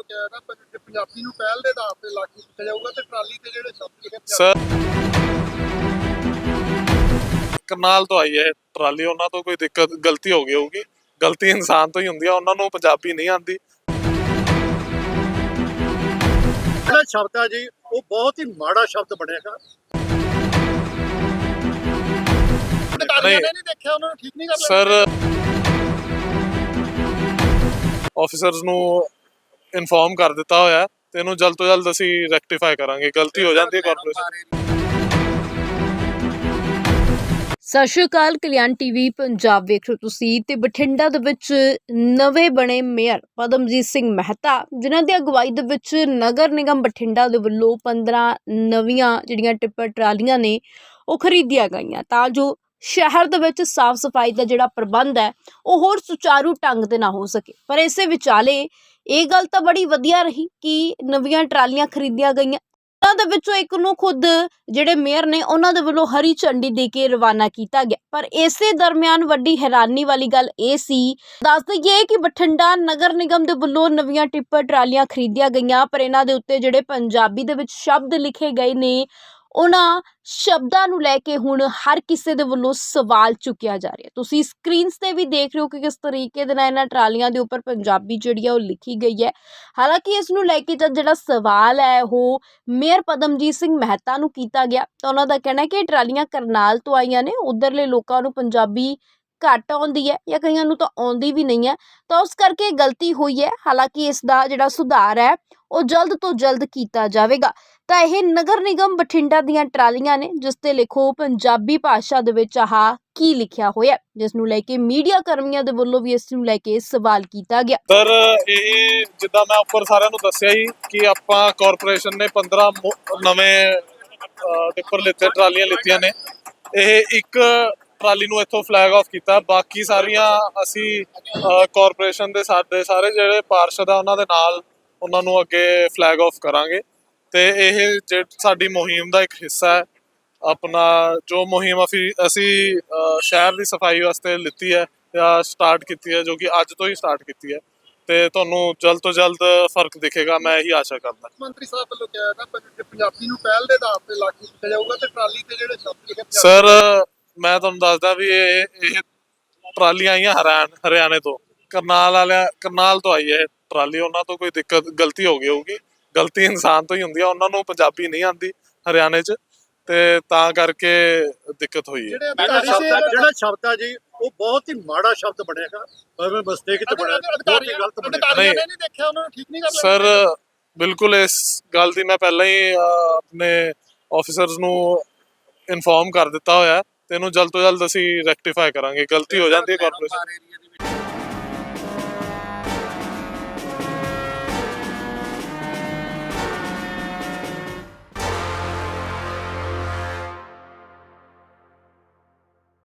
ਵੱਲੋਂ ਕਿਹਾ ਨਾ ਪੰਜ- ਪੰਜਾਬੀ ਨੂੰ ਪਹਿਲ ਦੇ ਆਧਾਰ ਤੇ ਲਾਗੂ ਕੀਤਾ ਜਾਊਗਾ ਤੇ ਟਰਾਲੀ ਤੇ ਜਿਹੜੇ ਸ਼ਬਦ ਲਿਖੇ ਪੰਜਾਬੀ- ਸਰ ਕਰਨਾਲ ਤੋਂ ਆਈ ਹੈ ਟਰਾਲੀ ਉਹਨਾਂ ਤੋਂ ਕੋਈ ਦਿੱਕਤ ਗਲਤੀ ਹੋ ਗਈ ਹੋਊਗੀ। ਗਲਤੀ ਇਨਸਾਨ ਤੋਂ ਹੀ ਹੁੰਦੀ ਆ ਉਹਨਾਂ ਨੂੰ ਪੰਜਾਬੀ ਨਹੀਂ ਆਉਂਦੀ। ਜਿਹੜਾ ਸ਼ਬਦ ਆ ਜੀ ਉਹ ਬਹੁਤ ਹੀ ਮਾੜਾ ਸ਼ਬਦ ਨਹੀਂ। ਨਹੀਂ ਦੇਖਿਆ ਉਹਨਾਂ ਨੂੰ ਠੀਕ ਨਹੀਂ ਕਰ ਸਰ ਆਫੀਸਰਸ ਨੂੰ ਇਨਫੋਰਮ ਕਰ ਦਿੱਤਾ ਹੋਇਆ ਤੇ ਇਹਨੂੰ ਜਲਦ ਤੋਂ ਜਲਦ ਅਸੀਂ ਰੈਕਟੀਫਾਈ ਕਰਾਂਗੇ। ਗਲਤੀ ਹੋ ਜਾਂਦੀ ਹੈ ਕਾਰਪੋਰੇਸ਼ਨ ਸਤਿ ਸ਼੍ਰੀ ਅਕਾਲ ਕਲਿਆਣ ਟੀਵੀ ਪੰਜਾਬ ਵੇਖ ਰਹੇ ਤੁਸੀਂ ਤੇ ਬਠਿੰਡਾ ਦੇ ਵਿੱਚ ਨਵੇਂ ਬਣੇ ਮੇਅਰ ਪਦਮਜੀਤ ਸਿੰਘ ਮਹਿਤਾ ਜਿਨ੍ਹਾਂ ਦੀ ਅਗਵਾਈ ਦੇ ਵਿੱਚ ਨਗਰ ਨਿਗਮ ਬਠਿੰਡਾ ਦੇ ਵੱਲੋਂ 15 ਨਵੀਆਂ ਜਿਹੜੀਆਂ ਟਿੱਪਰ ਟਰਾਲੀਆਂ ਨੇ ਉਹ ਖਰੀਦੀਆਂ ਗਈਆਂ। ਤਾਂ ਜੋ ਸ਼ਹਿਰ ਦੇ ਵਿੱਚ ਸਾਫ਼ ਸਫ਼ਾਈ ਦਾ ਜਿਹੜਾ ਪ੍ਰਬੰਧ ਹੈ ਉਹ ਹੋਰ ਸੁਚਾਰੂ ਢੰਗ ਦੇ ਨਾਲ ਹੋ ਸਕੇ। ਪਰ ਇਸੇ ਵਿਚਾਲੇ ਇਹ ਗੱਲ ਤਾਂ ਬੜੀ ਵਧੀਆ ਰਹੀ ਕਿ ਨਵੀਆਂ ਟਰਾਲੀਆਂ ਖਰੀਦੀਆਂ ਗਈਆਂ। ਉਹਨਾਂ ਦੇ ਵਿੱਚੋਂ ਇੱਕ ਨੂੰ ਖੁਦ ਜਿਹੜੇ ਮੇਅਰ ਨੇ, ਉਹਨਾਂ ਦੇ ਵੱਲੋਂ ਹਰੀ ਝੰਡੀ ਦੇ ਕੇ ਰਵਾਨਾ ਕੀਤਾ ਗਿਆ। ਪਰ ਇਸੇ ਦਰਮਿਆਨ ਵੱਡੀ ਹੈਰਾਨੀ ਵਾਲੀ ਗੱਲ ਇਹ ਸੀ, ਦੱਸ ਦਈਏ ਕਿ ਬਠਿੰਡਾ ਨਗਰ ਨਿਗਮ ਦੇ ਵੱਲੋਂ ਨਵੀਆਂ ਟਿੱਪਰ ਟਰਾਲੀਆਂ ਖਰੀਦੀਆਂ ਗਈਆਂ, ਪਰ ਇਹਨਾਂ ਦੇ ਉੱਤੇ ਜਿਹੜੇ ਪੰਜਾਬੀ ਦੇ ਵਿੱਚ ਸ਼ਬਦ ਲਿਖੇ ਗਏ ਨੇ ਉਹਨਾਂ ਸ਼ਬਦਾਂ ਨੂੰ ਲੈ ਕੇ ਹੁਣ ਹਰ ਕਿਸੇ ਦੇ ਵੱਲੋਂ ਸਵਾਲ ਚੁੱਕਿਆ ਜਾ ਰਿਹਾ। ਤੁਸੀਂ ਸਕਰੀਨਸ ਤੇ ਵੀ ਦੇਖ ਰਹੇ ਹੋ ਕਿ ਕਿਸ ਤਰੀਕੇ ਦੇ ਨਾਲ ਇਹਨਾਂ ਟਰਾਲੀਆਂ ਦੇ ਉੱਪਰ ਪੰਜਾਬੀ ਜਿਹੜੀ ਆ ਉਹ ਲਿਖੀ ਗਈ ਹੈ। ਹਾਲਾਂਕਿ ਇਸ ਨੂੰ ਲੈ ਕੇ ਜਦ ਜਿਹੜਾ ਸਵਾਲ ਹੈ, ਉਹ ਮੇਅਰ ਪਦਮਜੀਤ ਸਿੰਘ ਮਹਿਤਾ ਨੂੰ ਕੀਤਾ ਗਿਆ, ਤਾਂ ਉਹਨਾਂ ਦਾ ਕਹਿਣਾ ਹੈ ਕਿ ਇਹ ਟਰਾਲੀਆਂ ਕਰਨਾਲ ਤੋਂ ਆਈਆਂ ਨੇ, ਉਧਰਲੇ ਲੋਕਾਂ ਨੂੰ ਪੰਜਾਬੀ ਘੱਟ ਆਉਂਦੀ ਹੈ ਜਾਂ ਕਈਆਂ ਨੂੰ ਤਾਂ ਆਉਂਦੀ ਵੀ ਨਹੀਂ ਹੈ, ਤਾਂ ਉਸ ਕਰਕੇ ਗਲਤੀ ਹੋਈ ਹੈ। ਹਾਲਾਂਕਿ ਇਸ ਦਾ ਜਿਹੜਾ ਸੁਧਾਰ ਹੈ, ਉਹ ਜਲਦ ਤੋਂ ਜਲਦ ਕੀਤਾ ਜਾਵੇਗਾ। ਤਾਂ ਇਹ ਨਗਰ ਨਿਗਮ ਬਠਿੰਡਾ ਦੀਆਂ ਟਰਾਲੀਆਂ ਨੇ ਜਿਸ ਤੇ ਲਿਖੋ ਪੰਜਾਬੀ ਭਾਸ਼ਾ ਦੇ ਵਿੱਚ ਆਹ ਕੀ ਲਿਖਿਆ ਹੋਇਆ ਹੈ, ਜਿਸ ਨੂੰ ਲੈ ਕੇ ਮੀਡੀਆ ਕਰਮੀਆਂ ਦੇ ਵੱਲੋਂ ਵੀ ਇਸ ਨੂੰ ਲੈ ਕੇ ਸਵਾਲ ਕੀਤਾ ਗਿਆ। ਸਰ ਇਹ ਜਿੱਦਾਂ ਮੈਂ ਉੱਪਰ ਸਾਰਿਆਂ ਨੂੰ ਦੱਸਿਆ ਹੀ ਕਿ ਆਪਾਂ ਕਾਰਪੋਰੇਸ਼ਨ ਨੇ 15 ਨਵੇਂ ਅਹ, ਟਿੱਪਰ ਲਿੱਤੇ ਟਰਾਲੀਆਂ ਲਿੱਤੀਆਂ ਨੇ। ਇਹ ਇੱਕ ਟਰਾਲੀ ਨੂੰ ਇੱਥੋਂ ਫਲੈਗ ਆਫ ਕੀਤਾ। ਬਾਕੀ ਸਾਰੀਆਂ ਅਸੀਂ ਕਾਰਪੋਰੇਸ਼ਨ ਦੇ ਸਾਡੇ ਸਾਰੇ ਜਿਹੜੇ ਪਾਰਸ਼ਦ ਆ ਉਹਨਾਂ ਦੇ ਨਾਲ ਉਹਨਾਂ ਨੂੰ ਅੱਗੇ ਫਲੈਗ ਆਫ ਕਰਾਂਗੇ। ਤੇ ਇਹ ਸਾਡੀ ਮੁਹਿੰਮ ਦਾ ਇੱਕ ਹਿੱਸਾ ਹੈ ਆਪਣਾ ਜੋ ਮੁਹਿੰਮ ਅਸੀਂ ਸ਼ਹਿਰ ਦੀ ਸਫ਼ਾਈ ਵਾਸਤੇ ਲਿੱਤੀ ਹੈ ਜਾਂ ਸਟਾਰਟ ਕੀਤੀ ਹੈ ਜੋ ਕਿ ਅੱਜ ਤੋਂ ਹੀ ਸਟਾਰਟ ਕੀਤੀ ਹੈ ਤੇ ਤੁਹਾਨੂੰ ਜਲਦ ਤੋਂ ਜਲਦ ਫ਼ਰਕ ਦਿਖੇਗਾ ਮੈਂ ਇਹੀ ਆਸ਼ਾ ਕਰਦਾ। ਮੰਤਰੀ ਸਾਹਿਬ ਵੱਲੋਂ ਕਿਹਾ ਨਾ ਪੰਜ- ਪੰਜਾਬੀ ਨੂੰ ਪਹਿਲ ਦੇ ਆਧਾਰ ਤੇ ਲਾਗੂ ਕੀਤਾ ਜਾਊਗਾ ਤੇ ਟਰਾਲੀ ਤੇ ਜਿਹੜੇ ਸ਼ਬਦ ਸਰ ਮੈਂ ਤੁਹਾਨੂੰ ਦੱਸਦਾ ਵੀ ਇਹ ਇਹ ਟਰਾਲੀਆਂ ਆਈਆਂ ਹਰਿਆਣ ਹਰਿਆਣੇ ਤੋਂ। ਕਰਨਾਲ ਵਾਲਿਆਂ ਕਰਨਾਲ ਤੋਂ ਆਈ ਹੈ ਟਰਾਲੀ ਉਹਨਾਂ ਤੋਂ ਕੋਈ ਦਿੱਕਤ ਗਲਤੀ ਹੋ ਗਈ ਹੋਊਗੀ। ਗਲਤੀ ਇਨਸਾਨ ਤੋਂ ਹੀ ਹੁੰਦੀ ਆ ਉਹਨਾਂ ਨੂੰ ਪੰਜਾਬੀ ਨਹੀਂ ਆਉਂਦੀ ਹਰਿਆਣੇ 'ਚ ਤੇ ਤਾਂ ਕਰਕੇ ਦਿੱਕਤ ਹੋਈ ਹੈ। ਜਿਹੜੇ ਅਧਿਕਾਰੀ ਸ਼ਬਦ ਸੀ ਆ- ਜਿਹੜਾ ਸ਼ਬਦ ਆ ਜੀ ਉਹ ਬਹੁਤ ਹੀ ਮਾੜਾ ਸ਼ਬਦ ਬਣੇਗਾ ਪਰ ਮੈਂ ਮਿਸਟੇਕ ਚ ਬਣਿਆ ਬਹੁਤ ਹੀ ਗਲਤ ਬਣਿਆ। ਅਧਿਕਾਰੀਆਂ ਨਹੀਂ। ਨੇ ਨਹੀਂ। ਦੇਖਿਆ ਉਹਨਾਂ ਨੂੰ ਠੀਕ ਨਹੀਂ ਕਰ ਸਰ ਬਿਲਕੁਲ ਇਸ ਗੱਲ ਦੀ ਮੈਂ ਪਹਿਲਾਂ ਹੀ ਆਪਣੇ ਆਫੀਸਰਸ ਨੂੰ ਇਨਫੋਰਮ ਕਰ ਦਿੱਤਾ ਹੋਇਆ ਤੇ ਇਹਨੂੰ ਜਲਦ ਤੋਂ ਜਲਦ ਅਸੀਂ ਰੈਕਟੀਫਾਈ ਕਰਾਂਗੇ। ਗਲਤੀ ਹੋ ਜਾਂਦੀ ਹੈ ਕਾਰਪੋਰੇਸ਼ਨ